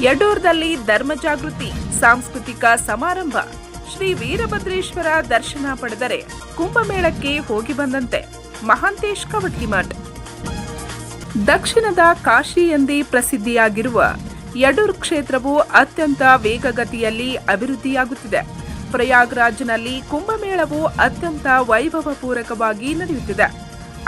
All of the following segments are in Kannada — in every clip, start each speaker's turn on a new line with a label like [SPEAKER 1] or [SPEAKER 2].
[SPEAKER 1] ಯಡೂರ್ದಲ್ಲಿ ಧರ್ಮ ಜಾಗೃತಿ, ಸಾಂಸ್ಕೃತಿಕ ಸಮಾರಂಭ. ಶ್ರೀ ವೀರಭದ್ರೇಶ್ವರ ದರ್ಶನ ಪಡೆದರೆ ಕುಂಭಮೇಳಕ್ಕೆ ಹೋಗಿ ಬಂದಂತೆ ಮಹಾಂತೇಶ್ ಕವಟಿಮಠ್ ದಕ್ಷಿಣದ ಕಾಶಿ ಎಂದೇ ಪ್ರಸಿದ್ಧಿಯಾಗಿರುವ ಯಡೂರ್ ಕ್ಷೇತ್ರವು ಅತ್ಯಂತ ವೇಗಗತಿಯಲ್ಲಿ ಅಭಿವೃದ್ಧಿಯಾಗುತ್ತಿದೆ. ಪ್ರಯಾಗ್ರಾಜ್ನಲ್ಲಿ ಕುಂಭಮೇಳವು ಅತ್ಯಂತ ವೈಭವಪೂರ್ವಕವಾಗಿ ನಡೆಯುತ್ತಿದೆ.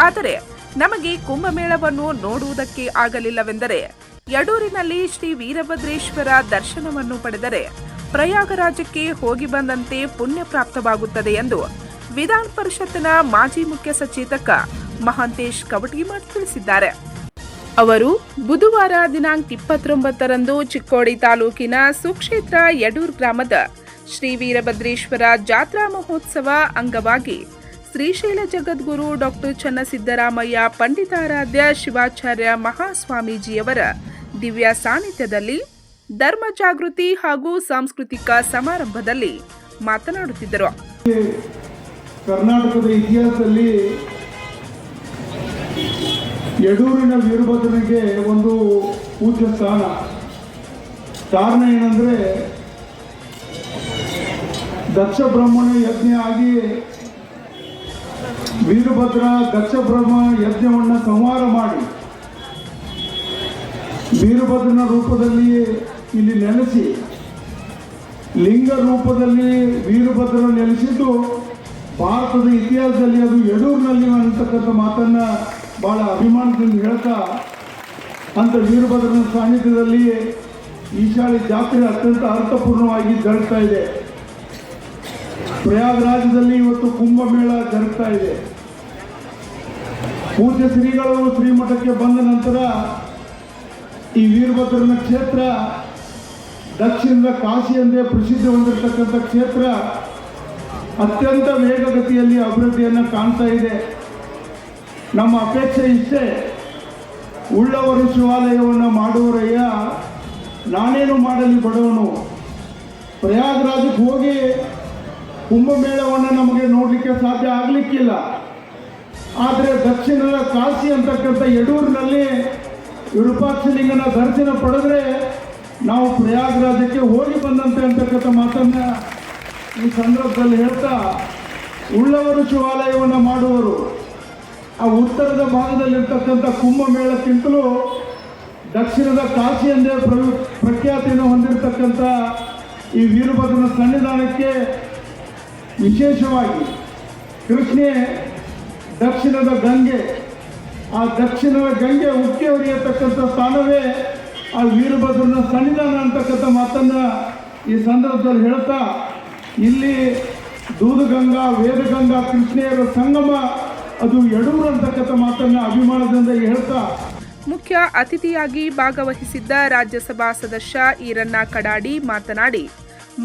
[SPEAKER 1] ಆದರೆ ನಮಗೆ ಕುಂಭಮೇಳವನ್ನು ನೋಡುವುದಕ್ಕೆ ಆಗಲಿಲ್ಲವೆಂದರೆ ಯಡೂರಿನಲ್ಲಿ ಶ್ರೀ ವೀರಭದ್ರೇಶ್ವರ ದರ್ಶನವನ್ನು ಪಡೆದರೆ ಪ್ರಯಾಗರಾಜಕ್ಕೆ ಹೋಗಿ ಬಂದಂತೆ ಪುಣ್ಯ ಪ್ರಾಪ್ತವಾಗುತ್ತದೆ ಎಂದು ವಿಧಾನ ಪರಿಷತ್ತಿನ ಮಾಜಿ ಮುಖ್ಯ ಸಚೇತಕ ಮಹಾಂತೇಶ್ ಕವಟಗಿಮಠ್ ತಿಳಿಸಿದ್ದಾರೆ. ಅವರು ಬುಧವಾರ ದಿನಾಂಕ ಇಪ್ಪತ್ತೊಂಬತ್ತರಂದು ಚಿಕ್ಕೋಡಿ ತಾಲೂಕಿನ ಸುಕ್ಷೇತ್ರ ಯಡೂರ್ ಗ್ರಾಮದ ಶ್ರೀ ವೀರಭದ್ರೇಶ್ವರ ಜಾತ್ರಾ ಮಹೋತ್ಸವ ಅಂಗವಾಗಿ ಶ್ರೀಶೈಲ ಜಗದ್ಗುರು ಡಾಕ್ಟರ್ ಚನ್ನಸಿದ್ದರಾಮಯ್ಯ, ಪಂಡಿತಾರಾಧ್ಯ ಶಿವಾಚಾರ್ಯ ಮಹಾಸ್ವಾಮೀಜಿಯವರ ದಿವ್ಯ ಸಾನ್ನಿಧ್ಯದಲ್ಲಿ ಧರ್ಮ ಜಾಗೃತಿ ಹಾಗೂ ಸಾಂಸ್ಕೃತಿಕ ಸಮಾರಂಭದಲ್ಲಿ ಮಾತನಾಡುತ್ತಿದ್ದರು.
[SPEAKER 2] ಕರ್ನಾಟಕದ ಇತಿಹಾಸದಲ್ಲಿ ಯಡೂರಿನ ವೀರಭದ್ರನಿಗೆ ಒಂದು ಪೂಜ್ಯ ಸ್ಥಾನ. ಕಾರಣ ಏನಂದ್ರೆ ದಕ್ಷ ಬ್ರಹ್ಮಣ ಯಜ್ಞ ಆಗಿ ವೀರಭದ್ರ ದಕ್ಷ ಬ್ರಹ್ಮ ಯಜ್ಞವನ್ನು ಸಂಹಾರ ಮಾಡಿ ವೀರಭದ್ರನ ರೂಪದಲ್ಲಿ ಇಲ್ಲಿ ನೆಲೆಸಿ, ಲಿಂಗ ರೂಪದಲ್ಲಿ ವೀರಭದ್ರ ನೆಲೆಸಿದ್ದು, ಭಾರತದ ಇತಿಹಾಸದಲ್ಲಿ ಅದು ಯಡೂರಿನಲ್ಲಿ ಅಂತಕ್ಕಂಥ ಮಾತನ್ನ ಬಹಳ ಅಭಿಮಾನದಿಂದ ಹೇಳ್ತಾ, ಅಂತ ವೀರಭದ್ರನ ಸಾನ್ನಿಧ್ಯದಲ್ಲಿ ಈಶಾಳಿ ಜಾತ್ರೆ ಅತ್ಯಂತ ಅರ್ಥಪೂರ್ಣವಾಗಿ ಜರುಗ್ತಾ ಇದೆ. ಪ್ರಯಾಗರಾಜದಲ್ಲಿ ಇವತ್ತು ಕುಂಭಮೇಳ ಜರುಗ್ತಾ ಇದೆ. ಪೂಜ್ಯ ಶ್ರೀಗಳು ಶ್ರೀಮಠಕ್ಕೆ ಬಂದ ನಂತರ ಈ ವೀರಭದ್ರನ ಕ್ಷೇತ್ರ ದಕ್ಷಿಣದ ಕಾಶಿ ಎಂದೇ ಪ್ರಸಿದ್ಧಿ ಹೊಂದಿರತಕ್ಕಂಥ ಕ್ಷೇತ್ರ ಅತ್ಯಂತ ವೇಗಗತಿಯಲ್ಲಿ ಅಭಿವೃದ್ಧಿಯನ್ನು ಕಾಣ್ತಾ ಇದೆ. ನಮ್ಮ ಅಪೇಕ್ಷೆ ಇಷ್ಟೇ, ಉಳ್ಳವರು ಶಿವಾಲಯವನ್ನು ಮಾಡುವರಯ್ಯ, ನಾನೇನು ಮಾಡಲಿ ಬಡವನು. ಪ್ರಯಾಗರಾಜಕ್ಕೆ ಹೋಗಿ ಕುಂಭಮೇಳವನ್ನು ನಮಗೆ ನೋಡಲಿಕ್ಕೆ ಸಾಧ್ಯ ಆಗಲಿಕ್ಕಿಲ್ಲ. ಆದರೆ ದಕ್ಷಿಣದ ಕಾಶಿ ಅಂತಕ್ಕಂಥ ಯಡೂರಿನಲ್ಲಿ ವಿರೂಪಾಕ್ಷಲಿಂಗನ ದರ್ಶನ ಪಡೆದ್ರೆ ನಾವು ಪ್ರಯಾಗರಾಜಕ್ಕೆ ಹೋಗಿ ಬಂದಂತೆ ಅಂತಕ್ಕಂಥ ಮಾತನ್ನ ಈ ಸಂದರ್ಭದಲ್ಲಿ ಹೇಳ್ತಾ, ಉಳ್ಳವರು ಶಿವಾಲಯವನ್ನು ಮಾಡುವರು. ಆ ಉತ್ತರದ ಭಾಗದಲ್ಲಿರ್ತಕ್ಕಂಥ ಕುಂಭಮೇಳಕ್ಕಿಂತಲೂ ದಕ್ಷಿಣದ ಕಾಶಿ ಎಂದೇ ಪ್ರ ಪ್ರಖ್ಯಾತಿಯನ್ನು ಹೊಂದಿರತಕ್ಕಂಥ ಈ ವೀರಭದ್ರನ ಸನ್ನಿಧಾನಕ್ಕೆ ವಿಶೇಷವಾಗಿ ಕೃಷ್ಣೆ ದಕ್ಷಿಣದ ಗಂಗೆ ಆ ದಕ್ಷಿಣದ ಗಂಗೆ ಉಕ್ಕಿ ಹರಿಯತಕ್ಕಂಥ ಸ್ಥಾನವೇ ಆ ವೀರಭದ್ರನ ಸನ್ನಿಧಾನ ಅಂತಕ್ಕಂಥ ಮಾತನ್ನ ಈ ಸಂದರ್ಭದಲ್ಲಿ ಹೇಳ್ತಾ, ಇಲ್ಲಿ ದೂದಗಂಗಾ, ವೇದಗಂಗಾ ಕೃಷ್ಣೆಯರ ಸಂಗಮ, ಅದು ಎಡೂರು ಅಂತಕ್ಕಂಥ ಮಾತನ್ನ ಅಭಿಮಾನದಿಂದ ಹೇಳ್ತಾ.
[SPEAKER 1] ಮುಖ್ಯ ಅತಿಥಿಯಾಗಿ ಭಾಗವಹಿಸಿದ್ದ ರಾಜ್ಯಸಭಾ ಸದಸ್ಯ ಈರಣ್ಣ ಕಡಾಡಿ ಮಾತನಾಡಿ,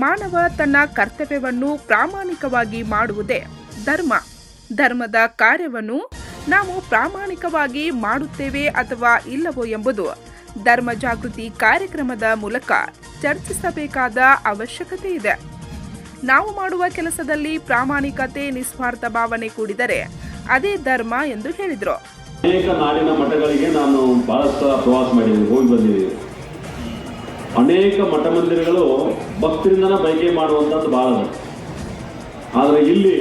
[SPEAKER 1] ಮಾನವ ತನ್ನ ಕರ್ತವ್ಯವನ್ನು ಪ್ರಾಮಾಣಿಕವಾಗಿ ಮಾಡುವುದೇ ಧರ್ಮ. ಧರ್ಮದ ಕಾರ್ಯವನ್ನು ನಾವು ಪ್ರಾಮಾಣಿಕವಾಗಿ ಮಾಡುತ್ತೇವೆ ಅಥವಾ ಇಲ್ಲವೋ ಎಂಬುದು ಧರ್ಮ ಜಾಗೃತಿ ಕಾರ್ಯಕ್ರಮದ ಮೂಲಕ ಚರ್ಚಿಸಬೇಕಾದ ಅವಶ್ಯಕತೆ ಇದೆ. ನಾವು ಮಾಡುವ ಕೆಲಸದಲ್ಲಿ ಪ್ರಾಮಾಣಿಕತೆ, ನಿಸ್ವಾರ್ಥ ಭಾವನೆ ಕೂಡಿದರೆ ಅದೇ ಧರ್ಮ ಎಂದು ಹೇಳಿದರು.
[SPEAKER 3] ಅನೇಕ ನಾಡಿನ ಮಠಗಳಿಗೆ ನಾನು ಬಹಳಷ್ಟು ಪ್ರವಾಸ ಮಾಡಿದ್ದೀನಿ, ಹೋಗಿ ಬಂದಿದ್ದೀನಿ. ಅನೇಕ ಮಠ ಮಂದಿರಗಳು ಭಕ್ತರಿಂದನ ಬಯಕೆ ಮಾಡುವಂಥದ್ದು ಭಾಳ ಆದರೆ ಇಲ್ಲಿ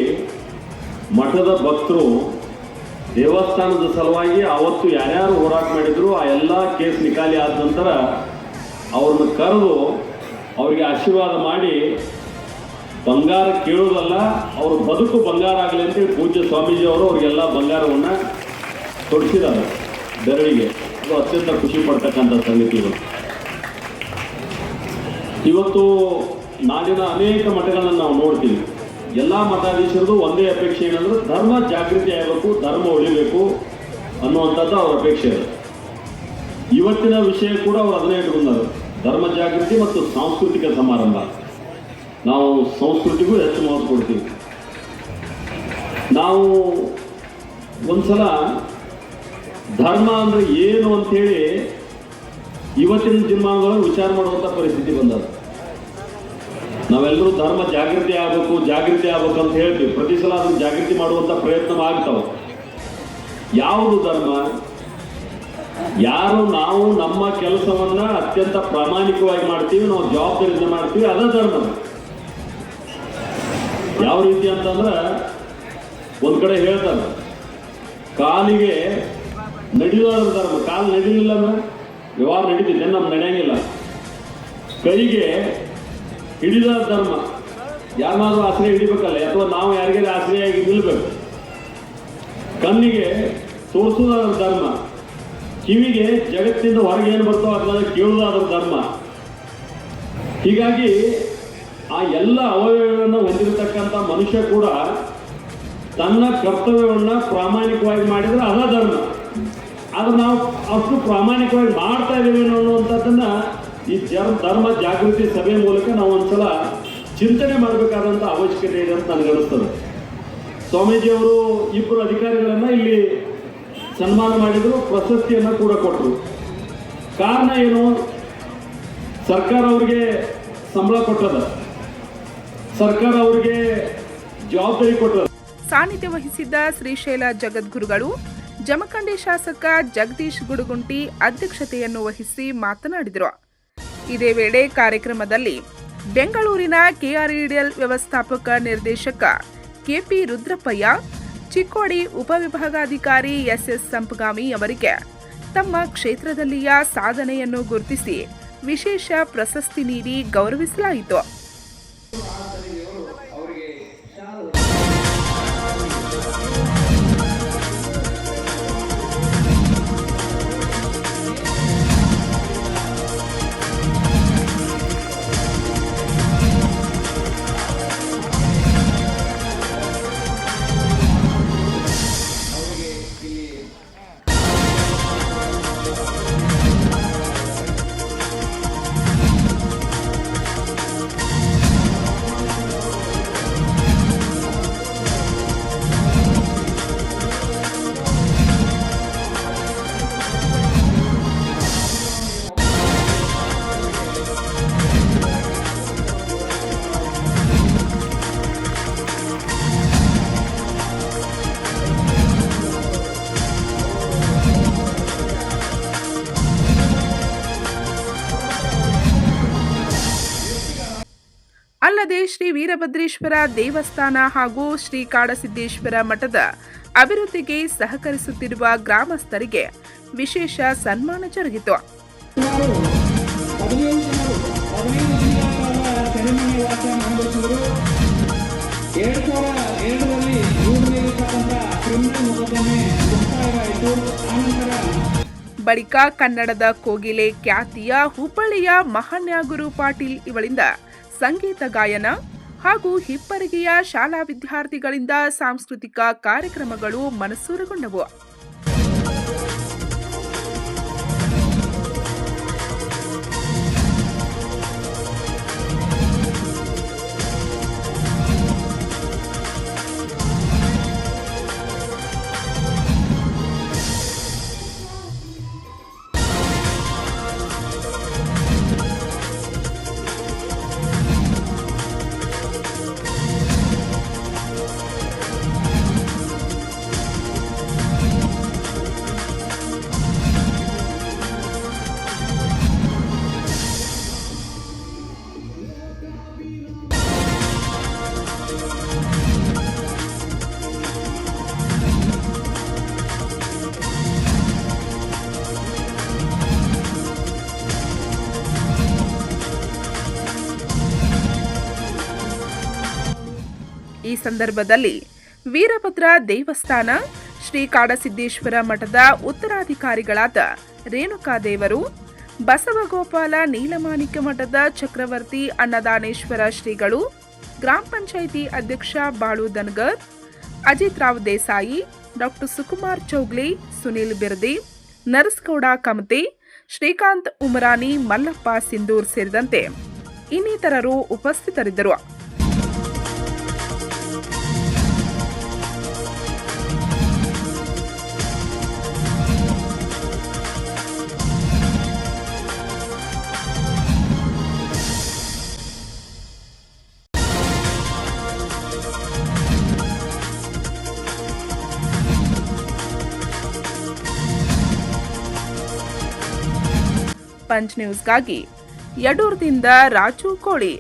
[SPEAKER 3] ಮಠದ ಭಕ್ತರು ದೇವಸ್ಥಾನದ ಸಲುವಾಗಿ ಅವತ್ತು ಯಾರ್ಯಾರು ಹೋರಾಟ ಮಾಡಿದ್ರು, ಆ ಎಲ್ಲ ಕೇಸ್ ನಿಖಾಲಿ ಆದ ನಂತರ ಅವ್ರನ್ನ ಕರೆದು ಅವರಿಗೆ ಆಶೀರ್ವಾದ ಮಾಡಿ ಬಂಗಾರ ಕೇಳೋದಲ್ಲ ಅವ್ರ ಬದುಕು ಬಂಗಾರ ಆಗಲಿ ಅಂತೇಳಿ ಪೂಜ್ಯ ಸ್ವಾಮೀಜಿ ಅವರು ಅವರಿಗೆಲ್ಲ ಬಂಗಾರವನ್ನು ತೊಡಿಸಿದ್ದಾರೆ ಬೆರಳಿಗೆ. ಅದು ಅತ್ಯಂತ ಖುಷಿ ಪಡ್ತಕ್ಕಂಥ ಸಂಗತಿಗಳು ಇವತ್ತು ನಾಡಿನ ಅನೇಕ ಮಠಗಳನ್ನು ನಾವು ನೋಡ್ತೀವಿ. ಎಲ್ಲ ಮಠಾಧೀಶರದು ಒಂದೇ ಅಪೇಕ್ಷೆ ಏನಂದ್ರೆ ಧರ್ಮ ಜಾಗೃತಿ ಆಗಬೇಕು, ಧರ್ಮ ಉಳಿಬೇಕು ಅನ್ನುವಂಥದ್ದು ಅವರ ಅಪೇಕ್ಷೆ ಇದೆ ಇವತ್ತಿನ ವಿಷಯ ಕೂಡ ಅವರು ಅದನ್ನೇ ಇಟ್ಕೊಂಡರು ಧರ್ಮ ಜಾಗೃತಿ ಮತ್ತು ಸಾಂಸ್ಕೃತಿಕ ಸಮಾರಂಭ. ನಾವು ಸಂಸ್ಕೃತಿಗೂ ಹೆಚ್ಚು ಮಹತ್ವ ಕೊಡ್ತೀವಿ. ನಾವು ಒಂದ್ಸಲ ಧರ್ಮ ಅಂದ್ರೆ ಏನು ಅಂತೇಳಿ ಇವತ್ತಿನ ಜನ್ಮಾನಗಳು ವಿಚಾರ ಮಾಡುವಂಥ ಪರಿಸ್ಥಿತಿ ಬಂದದ ನಾವೆಲ್ಲರೂ ಧರ್ಮ ಜಾಗೃತಿ ಆಗಬೇಕು ಜಾಗೃತಿ ಆಗಬೇಕು ಅಂತ ಹೇಳ್ತೀವಿ. ಪ್ರತಿ ಸಲ ಅದನ್ನು ಜಾಗೃತಿ ಮಾಡುವಂಥ ಪ್ರಯತ್ನ ಆಗ್ತಾವೆ. ಯಾವುದು ಧರ್ಮ? ಯಾರು ನಾವು ನಮ್ಮ ಕೆಲಸವನ್ನ ಅತ್ಯಂತ ಪ್ರಾಮಾಣಿಕವಾಗಿ ಮಾಡ್ತೀವಿ, ನಾವು ಜವಾಬ್ದಾರಿಯಿಂದ ಮಾಡ್ತೀವಿ, ಅದ ಧರ್ಮ. ಯಾವ ರೀತಿ ಅಂತಂದ್ರೆ, ಒಂದ್ ಕಡೆ ಹೇಳ್ತಾರೆ, ಕಾಲಿಗೆ ನಡಿಲಾರದ ಧರ್ಮ. ಕಾಲು ನಡಿಲಿಲ್ಲ ಅಂದ್ರೆ, ವ್ಯವಹಾರ ನಡೀತಿದ್ದೆ ನಮ್ಗೆ ನಡೆಯಂಗಿಲ್ಲ. ಕೈಗೆ ಹಿಡಿದ ಧರ್ಮ. ಯಾರನ್ನಾದ್ರೂ ಆಶ್ರಯ ಹಿಡಿಬೇಕಲ್ಲ, ಅಥವಾ ನಾವು ಯಾರಿಗಾರ ಆಶ್ರಯಾಗಿ ನಿಲ್ಬೇಕು. ಕಣ್ಣಿಗೆ ತೋರಿಸುವುದಾದ ಧರ್ಮ. ಕಿವಿಗೆ ಜಗತ್ತಿಂದ ಹೊರಗೆ ಏನು ಬರ್ತೋ ಅದನ್ನ ಕೇಳುವುದಾದ ಧರ್ಮ. ಹೀಗಾಗಿ ಆ ಎಲ್ಲ ಅವಯವಗಳನ್ನು ಹೊಂದಿರತಕ್ಕಂಥ ಮನುಷ್ಯ ಕೂಡ ತನ್ನ ಕರ್ತವ್ಯವನ್ನ ಪ್ರಾಮಾಣಿಕವಾಗಿ ಮಾಡಿದರೆ ಅದ ಧರ್ಮ. ಆದ್ರೆ ನಾವು ಅಷ್ಟು ಪ್ರಾಮಾಣಿಕವಾಗಿ ಮಾಡ್ತಾ ಇದ್ದೀವಿ ಅನ್ನುವಂಥದ್ದನ್ನ ಈ ಜನ ಧರ್ಮ ಜಾಗೃತಿ ಸಭೆ ಮೂಲಕ ನಾವು ಒಂದ್ಸಲ ಚಿಂತನೆ ಮಾಡಬೇಕಾದಂಥ ಅವಶ್ಯಕತೆ ಇದೆ ಅಂತ ನನಗನ್ನಿಸ್ತದೆ ಸ್ವಾಮೀಜಿಯವರು ಇಬ್ಬರು ಅಧಿಕಾರಿಗಳನ್ನ ಇಲ್ಲಿ ಸನ್ಮಾನ ಮಾಡಿದ್ರು, ಪ್ರಶಸ್ತಿಯನ್ನು ಕೂಡ ಕೊಟ್ಟರು ಕಾರಣ ಏನು? ಸರ್ಕಾರ ಅವ್ರಿಗೆ ಸಂಬಳ ಕೊಟ್ಟದ. ಸರ್ಕಾರ ಅವ್ರಿಗೆ ಜವಾಬ್ದಾರಿ ಕೊಟ್ಟದ.
[SPEAKER 1] ಸಾನ್ನಿಧ್ಯ ವಹಿಸಿದ್ದ ಶ್ರೀಶೈಲ ಜಗದ್ಗುರುಗಳು, ಜಮಖಂಡಿ ಶಾಸಕ ಜಗದೀಶ್ ಗುಡುಗುಂಟಿ ಅಧ್ಯಕ್ಷತೆಯನ್ನು ವಹಿಸಿ ಮಾತನಾಡಿದರು. ಇದೇ ವೇಳೆ ಕಾರ್ಯಕ್ರಮದಲ್ಲಿ ಬೆಂಗಳೂರಿನ ಕೆಆರ್ಇಡಿಎಲ್ ವ್ಯವಸ್ಥಾಪಕ ನಿರ್ದೇಶಕ ಕೆಪಿ ರುದ್ರಪ್ಪಯ್ಯ, ಚಿಕ್ಕೋಡಿ ಉಪವಿಭಾಗಾಧಿಕಾರಿ ಎಸ್ಎಸ್ ಸಂಪಗಾಮಿ ಅವರಿಗೆ ತಮ್ಮ ಕ್ಷೇತ್ರದಲ್ಲಿಯ ಸಾಧನೆಯನ್ನು ಗುರುತಿಸಿ ವಿಶೇಷ ಪ್ರಶಸ್ತಿ ನೀಡಿ ಗೌರವಿಸಲಾಯಿತು. ಅಲ್ಲದೆ ಶ್ರೀ ವೀರಭದ್ರೇಶ್ವರ ದೇವಸ್ಥಾನ ಹಾಗೂ ಶ್ರೀ ಕಾಡಸಿದ್ದೇಶ್ವರ ಮಠದ ಅಭಿವೃದ್ಧಿಗೆ ಸಹಕರಿಸುತ್ತಿರುವ ಗ್ರಾಮಸ್ಥರಿಗೆ ವಿಶೇಷ ಸನ್ಮಾನ ಜರುಗಿತು. ಬಳಿಕ ಕನ್ನಡದ ಕೋಗಿಲೆ ಖ್ಯಾತಿಯ ಹುಬ್ಬಳ್ಳಿಯ ಮಹಾನ್ಯಾಗುರು ಪಾಟೀಲ್ ಇವಳಿಂದ ಸಂಗೀತ ಗಾಯನ ಹಾಗೂ ಹಿಪ್ಪರಿಗೆಯ ಶಾಲಾ ವಿದ್ಯಾರ್ಥಿಗಳಿಂದ ಸಾಂಸ್ಕೃತಿಕ ಕಾರ್ಯಕ್ರಮಗಳು ಮನಸೂರೆಗೊಂಡವು. ಈ ಸಂದರ್ಭದಲ್ಲಿ ವೀರಭದ್ರ ದೇವಸ್ಥಾನ ಶ್ರೀ ಕಾಡಸಿದ್ದೇಶ್ವರ ಮಠದ ಉತ್ತರಾಧಿಕಾರಿಗಳಾದ ರೇಣುಕಾದೇವರು, ಬಸವಗೋಪಾಲ ನೀಲಮಾಣಿಕ್ಯ ಮಠದ ಚಕ್ರವರ್ತಿ ಅನ್ನದಾನೇಶ್ವರ ಶ್ರೀಗಳು, ಗ್ರಾಮ ಪಂಚಾಯಿತಿ ಅಧ್ಯಕ್ಷ ಬಾಳು ದನ್ಗರ್ ಅಜಿತ್ ರಾವ್ ದೇಸಾಯಿ, ಡಾಕ್ಟರ್ ಸುಕುಮಾರ್ ಚೌಗ್ಲಿ, ಸುನೀಲ್ ಬಿರ್ದಿ, ನರಸ್ಗೌಡ ಕಮತಿ, ಶ್ರೀಕಾಂತ್ ಉಮರಾನಿ, ಮಲ್ಲಪ್ಪ ಸಿಂಧೂರ್ ಸೇರಿದಂತೆ ಇನ್ನಿತರರು ಉಪಸ್ಥಿತರಿದ್ದರು. ಪಂಚ್ ನ್ಯೂಸ್ಗಾಗಿ ಯಡೂರ್ದಿಂದ ರಾಜು ಕೋಳಿ.